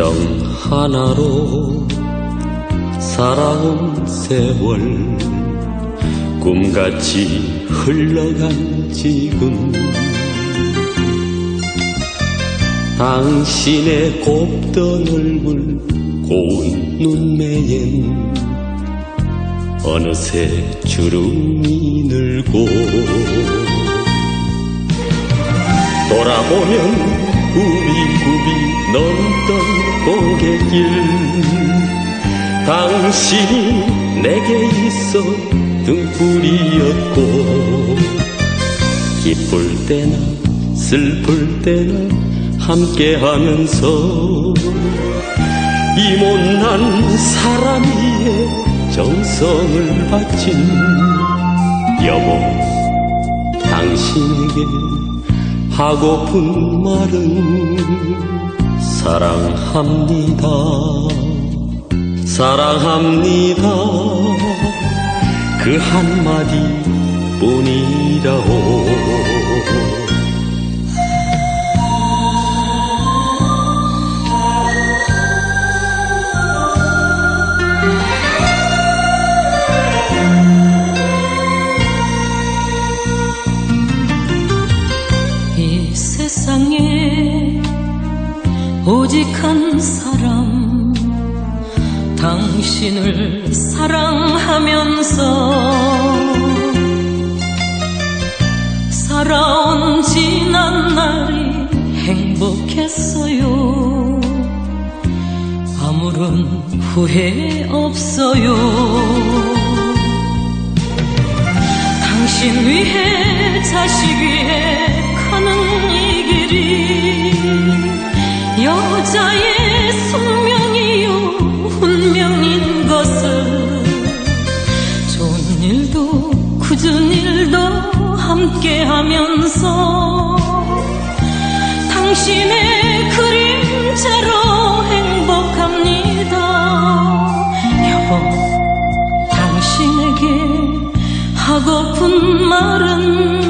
하나로 살아온 세월 꿈같이 흘러간 지금. 당신의 곱던 얼굴 고운 눈매엔 어느새 주름이 늘고. 돌아보면 구비구비 넘던 고갯길 당신이 내게 있어 등불이었고 기쁠 때나 슬플 때나 함께 하면서 이 못난 사람 위에 정성을 바친 여보 당신에게 하고픈 말은 사랑합니다. 사랑합니다. 그 한마디 뿐이라오 오직 한 사람 당신을 사랑하면서 살아온 지난 날이 행복했어요. 아무런 후회 없어요. 당신 위해 자식 위해 가는 이 길이 여자의 숙명이요 운명인 것을 좋은 일도 굳은 일도 함께 하면서 당신의 그림자로 행복합니다. 여보 당신에게 하고픈 말은